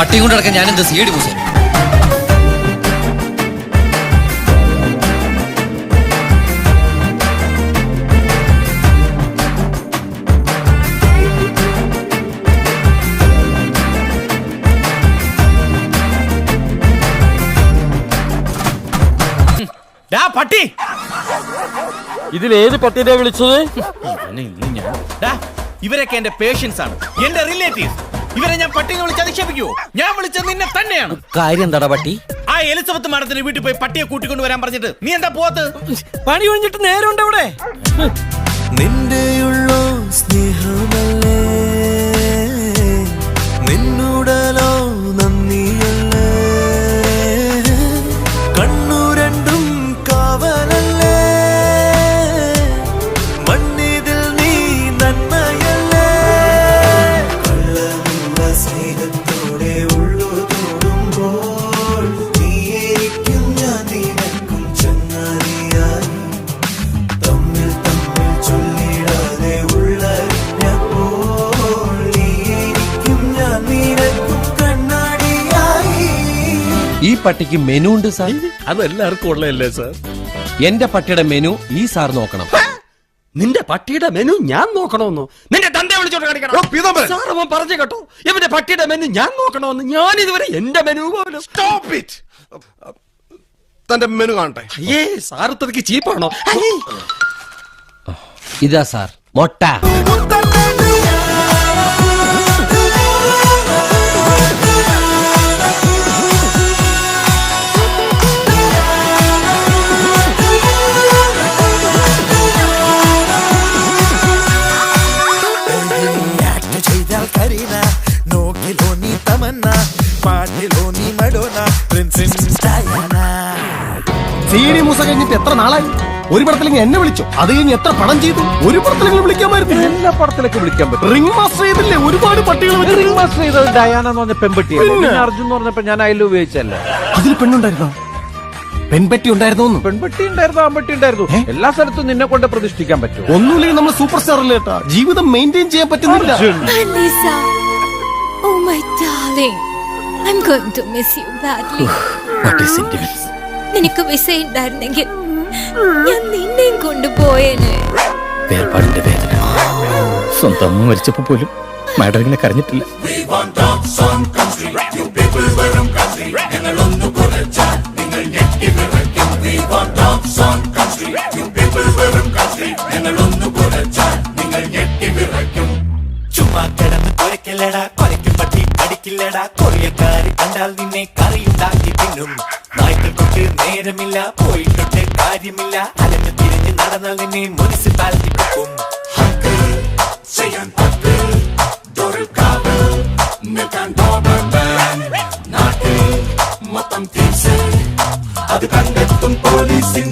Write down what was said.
പട്ടിയും കൊണ്ട് നടക്കാൻ ഞാൻ എന്ത് സി ഡി പൂസേ പട്ടി ഇതിൽ ഏത് പട്ടിനെ വിളിച്ചത് ഇവരൊക്കെ എന്റെ പേഷ്യൻസ് ആണ്. എന്റെ റിലേറ്റീവ്സ് ഇവരെ ഞാൻ പട്ടിനെ വിളിച്ച് അധിക്ഷേപിക്കുവോ? ഞാൻ വിളിച്ചത് നിന്നെ തന്നെയാണ്. കാര്യം എന്താടാ പട്ടി? ആ എലിസബത്ത് മാഡത്തിന്റെ വീട്ടിൽ പോയി പട്ടിയെ കൂട്ടിക്കൊണ്ട് വരാൻ പറഞ്ഞിട്ട് നീ എന്താ പോത്ത് പണി ഒഴിഞ്ഞിട്ട് നേരമുണ്ട് അവിടെ. ഈ പട്ടിക്ക് മെനു ഉണ്ട് സാർ അതെല്ലാവർക്കും ഉള്ളതല്ലേ സാർ? എന്റെ പട്ടിയുടെ മെനു ഈ സാർ നോക്കണം. നിന്റെ പട്ടിയുടെ മെനു ഞാൻ നോക്കണമെന്നോ? നിന്റെ തന്റെ വിളിച്ചോണ്ട് കാണിക്കണം. സാർ അവൻ പറഞ്ഞു കേട്ടോ. ഇവന്റെ പട്ടിയുടെ മെനു ഞാൻ നോക്കണമെന്ന്. ഞാൻ ഇതുവരെ എന്റെ മെനു പോലും തന്റെ മെനു കാണട്ടെ. അയ്യേ സാർ ഇത്രയ്ക്ക് ചീപ്പാണോ? അയ്യേ. ഇതാ സാർ. മൊട്ട. ഡി മൂസ കഴിഞ്ഞിട്ട് എത്ര നാളായി? ഒരു പടത്തിലെങ്കിൽ എന്നെ വിളിച്ചു. അത് കഴിഞ്ഞ് എത്ര പടം ചെയ്തു? ഒരു പടത്തിലെങ്കിലും വിളിക്കാമായിരുന്നു. എല്ലാ പടത്തിലേക്ക് വിളിക്കാൻ പറ്റും. റിംഗ് മാസ്റ്റർ ചെയ്തില്ലേ? ഒരുപാട് പട്ടികൾ റിംഗ് മാസ്റ്റർ ചെയ്ത ഡയാന എന്ന് പറഞ്ഞ പെൺപെട്ടി അർജുൻ എന്ന് പറഞ്ഞപ്പോ ഞാൻ അതിൽ ഉപയോഗിച്ചല്ലേ അതിൽ പെണ്ണുണ്ടായിരുന്നോ? പെൺപെട്ടി ഉണ്ടായിരുന്നു പെൺപെട്ടി ഉണ്ടായിരുന്നു? ആൺപെട്ടി ഉണ്ടായിരുന്നു. എല്ലാ സ്ഥലത്തും നിന്നെ കൊണ്ട് പ്രതിഷ്ഠിക്കാൻ പറ്റും ഒന്നുമില്ലെങ്കിൽ നമ്മൾ സൂപ്പർ സ്റ്റാർ അല്ലേട്ടാ ജീവിതം മെയിന്റെയിൻ ചെയ്യാൻ പറ്റുന്നില്ല. Anissa. My darling. I'm going to miss you badly. നിനക്ക് വിസ ഉണ്ടായിരുന്നെങ്കിൽ ഞാൻ നിന്നെയും കൊണ്ടുപോയേനെ. വേർപാടിന്റെ വേദന. സ്വന്തം അമ്മ മരിച്ചപ്പോ പോലും മാഡം ഇങ്ങനെ കരഞ്ഞിട്ടില്ല. ചുമ്മാ കിടന്ന് കൊലക്കില്ലടാ കടിക്കില്ലടാ കൊറിയക്കാര് കണ്ടാൽ നിന്നെ കറിയുണ്ടാക്കി തിന്നും. നായ്ക്കൾക്കൊട്ട് നേരമില്ല പോയിട്ടൊട്ട് കാര്യമില്ല. അലഞ്ഞു തിരിഞ്ഞ് നടന്നാൽ നിന്നെ മുനിസിപ്പാലിറ്റി പൊക്കും അത് കണ്ടെത്തും പോലീസിൻ